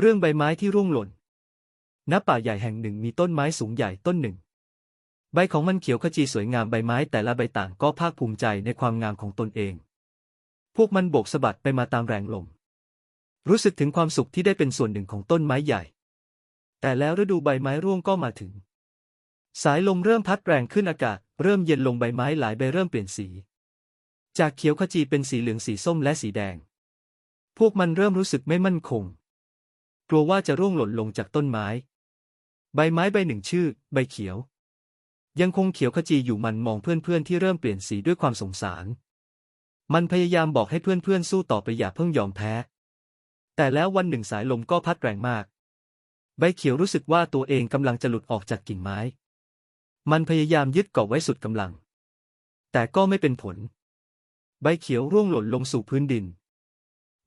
เรื่องใบไม้ที่ร่วงหล่น ณ ป่าใหญ่แห่งหนึ่งมีต้นไม้สูงใหญ่ต้นหนึ่ง ใบของมันเขียวขจีสวยงามใบไม้แต่ละใบต่างก็ภาคภูมิใจในความงามของตนเอง พวกมันโบกสะบัดไปมาตามแรงลม รู้สึกถึงความสุขที่ได้เป็นส่วนหนึ่งของต้นไม้ใหญ่ แต่แล้วฤดูใบไม้ร่วงก็มาถึง สายลมเริ่มพัดแรงขึ้นอากาศ เริ่มเย็นลงใบไม้หลายใบเริ่มเปลี่ยนสี จากเขียวขจีเป็นสีเหลืองสีส้มและสีแดง พวกมันเริ่มรู้สึกไม่มั่นคง กลัวว่าจะร่วงหล่นลงจากต้นไม้ ใบไม้ใบหนึ่งชื่อ ใบเขียว ยังคงเขียวขจีอยู่มันมองเพื่อนๆที่เริ่มเปลี่ยนสีด้วยความสงสาร มันพยายามบอกให้เพื่อนๆสู้ต่อไปอย่าเพิ่งยอมแพ้ แต่แล้ววันหนึ่งสายลมก็พัดแรงมาก ใบเขียวรู้สึกว่าตัวเองกำลังจะหลุดออกจากกิ่งไม้ มันพยายามยึดเกาะไว้สุดกำลัง แต่ก็ไม่เป็นผล ใบเขียวร่วงหล่นลงสู่พื้นดิน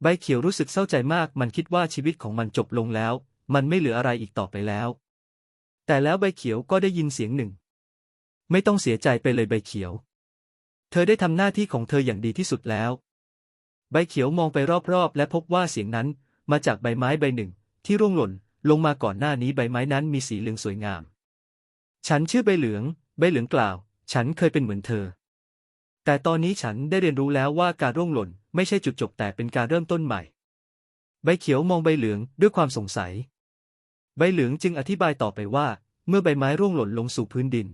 ใบเขียวรู้สึกเศร้าใจมาก มันคิดว่าชีวิตของมันจบลงแล้ว มันไม่เหลืออะไรอีกต่อไปแล้ว แต่แล้วใบเขียวก็ได้ยินเสียงหนึ่ง ไม่ต้องเสียใจไปเลยใบเขียว เธอได้ทำหน้าที่ของเธออย่างดีที่สุดแล้ว ใบเขียวมองไปรอบๆ และพบว่าเสียงนั้นมาจากใบไม้ใบหนึ่ง ที่ร่วงหล่น ลงมาก่อนหน้านี้ใบไม้นั้นมีสีเหลืองสวยงาม ฉันชื่อใบเหลือง ใบเหลืองกล่าว ฉันเคยเป็นเหมือนเธอ แต่ตอนนี้ฉันได้เรียนรู้แล้วว่าการร่วงหล่น ไม่ใช่จุดจบแต่เป็นการเริ่มต้นใหม่ ใบเขียวมองใบเหลืองด้วยความสงสัย ใบเหลืองจึงอธิบายต่อไปว่า เมื่อใบไม้ร่วงหล่นลงสู่พื้นดิน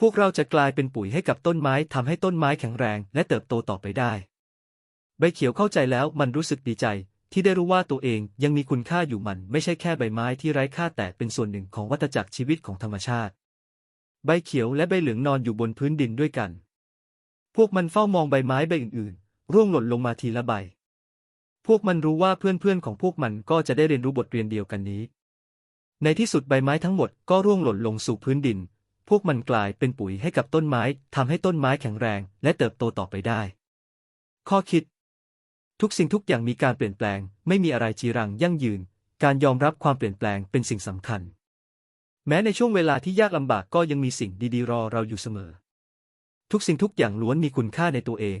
พวกเราจะกลายเป็นปุ๋ยให้กับต้นไม้ทำให้ต้นไม้แข็งแรงและเติบโตต่อไปได้ ใบเขียวเข้าใจแล้วมันรู้สึกดีใจ ที่ได้รู้ว่าตัวเองยังมีคุณค่าอยู่มันไม่ใช่แค่ใบไม้ที่ไร้ค่าแต่เป็นส่วนหนึ่งของวัฏจักรชีวิตของธรรมชาติ ใบเขียวและใบเหลืองนอนอยู่บนพื้นดินด้วยกันพวกมันเฝ้ามองใบไม้ใบอื่น ร่วงหล่นลงมาทีละใบ พวกมันรู้ว่าเพื่อนๆของพวกมันก็จะได้เรียนรู้บทเรียนเดียวกันนี้ ในที่สุดใบไม้ทั้งหมดก็ร่วงหล่นลงสู่พื้นดิน พวกมันกลายเป็นปุ๋ยให้กับต้นไม้ทำให้ต้นไม้แข็งแรง และเติบโตต่อไปได้ ข้อคิด ทุกสิ่งทุกอย่างมีการเปลี่ยนแปลง ไม่มีอะไรจีรังยั่งยืน การยอมรับความเปลี่ยนแปลงเป็นสิ่งสำคัญ แม้ในช่วงเวลาที่ยากลำบากก็ยังมีสิ่งดีๆรอเราอยู่เสมอ ทุกสิ่งทุกอย่างล้วนมีคุณค่าในตัวเอง